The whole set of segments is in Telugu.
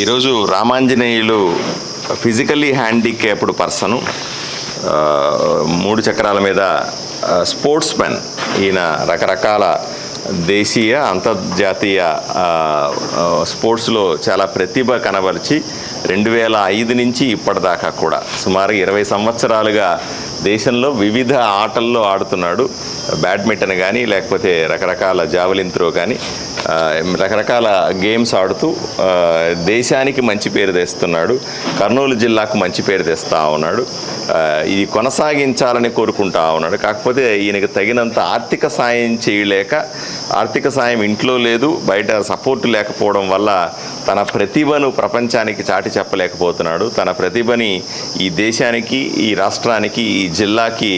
ఈరోజు రామాంజనేయులు ఫిజికల్లీ హ్యాండిక్యాప్డ్ పర్సను మూడు చక్రాల మీద స్పోర్ట్స్ మెన్ ఈయన రకరకాల దేశీయ అంతర్జాతీయ స్పోర్ట్స్లో చాలా ప్రతిభ కనబరిచి రెండు వేల ఐదు నుంచి ఇప్పటిదాకా కూడా సుమారు ఇరవై సంవత్సరాలుగా దేశంలో వివిధ ఆటల్లో ఆడుతున్నాడు. బ్యాడ్మింటన్ కానీ లేకపోతే రకరకాల జావలిన్ త్రో కానీ రకరకాల గేమ్స్ ఆడుతూ దేశానికి మంచి పేరు తెస్తున్నాడు. కర్నూలు జిల్లాకు మంచి పేరు తెస్తూ ఉన్నాడు. ఇది కొనసాగించాలని కోరుకుంటా ఉన్నాడు. కాకపోతే ఈయనకి తగినంత ఆర్థిక సాయం చేయలేక ఆర్థిక సాయం ఇంట్లో లేదు బయట సపోర్ట్ లేకపోవడం వల్ల తన ప్రతిభను ప్రపంచానికి చాటి చెప్పలేకపోతున్నాడు. తన ప్రతిభని ఈ దేశానికి ఈ రాష్ట్రానికి ఈ జిల్లాకి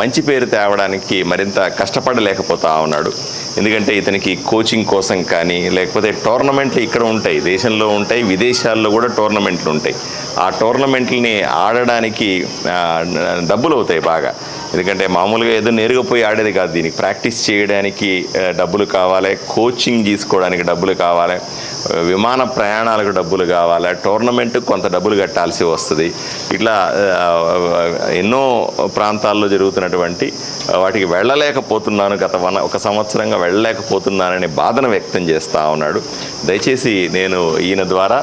మంచి పేరు తేవడానికి మరింత కష్టపడలేకపోతా ఉన్నాడు. ఎందుకంటే ఇతనికి కోచింగ్ కోసం కానీ లేకపోతే టోర్నమెంట్లు ఇక్కడ ఉంటాయి దేశంలో ఉంటాయి విదేశాల్లో కూడా టోర్నమెంట్లు ఉంటాయి. ఆ టోర్నమెంట్లని ఆడడానికి డబ్బులు అవుతాయి బాగా. ఎందుకంటే మామూలుగా ఏదో నేరుగా పోయి ఆడేది కాదు దీనికి. ప్రాక్టీస్ చేయడానికి డబ్బులు కావాలి కోచింగ్ తీసుకోవడానికి డబ్బులు కావాలి. విమాన ప్రయాణాలకు డబ్బులు కావాలి టోర్నమెంట్కి కొంత డబ్బులు కట్టాల్సి వస్తుంది. ఇట్లా ఎన్నో ప్రాంతాల్లో జరుగుతున్నటువంటి వాటికి వెళ్ళలేకపోతున్నాను గత వన ఒక సంవత్సరంగా వెళ్ళలేకపోతున్నానని బాధను వ్యక్తం చేస్తూ ఉన్నాడు. దయచేసి నేను ఈయన ద్వారా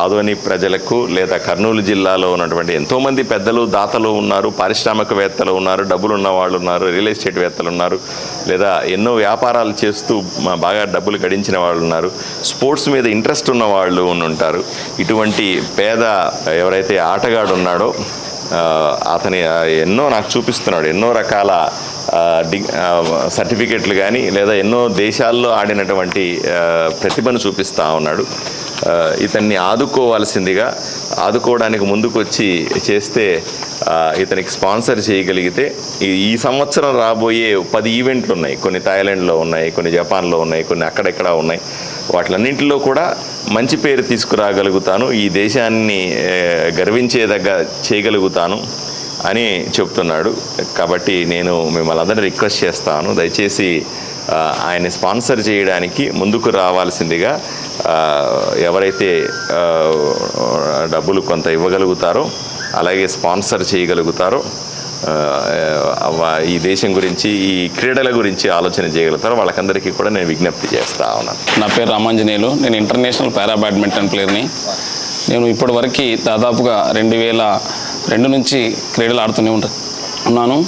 ఆదోని ప్రజలకు లేదా కర్నూలు జిల్లాలో ఉన్నటువంటి ఎంతోమంది పెద్దలు దాతలు ఉన్నారు పారిశ్రామికవేత్తలు ఉన్నారు డబ్బులు ఉన్న వాళ్ళు ఉన్నారు రియల్ ఎస్టేట్ వేత్తలు ఉన్నారు లేదా ఎన్నో వ్యాపారాలు చేస్తూ బాగా డబ్బులు గడించిన వాళ్ళు ఉన్నారు స్పోర్ట్స్ మీద ఇంట్రెస్ట్ ఉన్న వాళ్ళు ఉంటారు ఇటువంటి పేద ఎవరైతే ఆటగాడు ఉన్నాడో అతని ఎన్నో నాకు చూపిస్తున్నాడు ఎన్నో రకాల డి సర్టిఫికెట్లు కానీ లేదా ఎన్నో దేశాల్లో ఆడినటువంటి ప్రతిభను చూపిస్తూ ఉన్నాడు. ఇతన్ని ఆదుకోవాల్సిందిగా ఆదుకోవడానికి ముందుకు వచ్చి చేస్తే ఇతనికి స్పాన్సర్ చేయగలిగితే ఈ ఈ సంవత్సరం రాబోయే పది ఈవెంట్లు ఉన్నాయి. కొన్ని థాయిలాండ్లో ఉన్నాయి కొన్ని జపాన్లో ఉన్నాయి కొన్ని అక్కడెక్కడ ఉన్నాయి. వాటిలన్నింటిలో కూడా మంచి పేరు తీసుకురాగలుగుతాను. ఈ దేశాన్ని గర్వించేదగ్గ చేయగలుగుతాను అని చెప్తున్నాడు. కాబట్టి నేను మిమ్మల్ని అందరినీ రిక్వెస్ట్ చేస్తాను. దయచేసి ఆయన ఆయన్ని స్పాన్సర్ చేయడానికి ముందుకు రావాల్సిందిగా ఎవరైతే డబ్బులు కొంత ఇవ్వగలుగుతారో అలాగే స్పాన్సర్ చేయగలుగుతారో ఈ దేశం గురించి ఈ క్రీడల గురించి ఆలోచన చేయగలుగుతారో వాళ్ళకందరికీ కూడా నేను విజ్ఞప్తి చేస్తా ఉన్నాను. నా పేరు రామాంజనేయులు. నేను ఇంటర్నేషనల్ పారా బ్యాడ్మింటన్ ప్లేయర్ని. నేను ఇప్పటివరకు దాదాపుగా రెండు వేల రెండు నుంచి క్రీడలు ఆడుతూనే ఉంటా ఉన్నాను.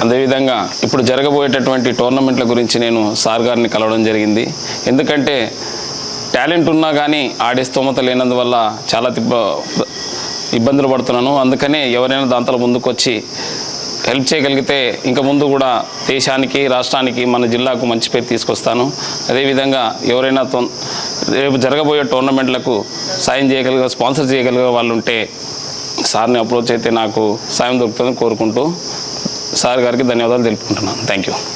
అదేవిధంగా ఇప్పుడు జరగబోయేటటువంటి టోర్నమెంట్ల గురించి నేను సార్ గారిని కలవడం జరిగింది. ఎందుకంటే టాలెంట్ ఉన్నా కానీ ఆడే స్తోమత లేనందువల్ల చాలా ఇబ్బందులు పడుతున్నాను. అందుకనే ఎవరైనా దాంట్లో ముందుకొచ్చి హెల్ప్ చేయగలిగితే ఇంకా ముందు కూడా దేశానికి రాష్ట్రానికి మన జిల్లాకు మంచి పేరు తీసుకొస్తాను. అదేవిధంగా ఎవరైనా తొం రేపు జరగబోయే టోర్నమెంట్లకు సాయం చేయగలిగే స్పాన్సర్ చేయగలిగే వాళ్ళు ఉంటే సార్ని అప్రోచ్ అయితే నాకు సాయం దొరుకుతుందని కోరుకుంటూ సార్ గారికి ధన్యవాదాలు తెలుపుకుంటున్నాను. Thank you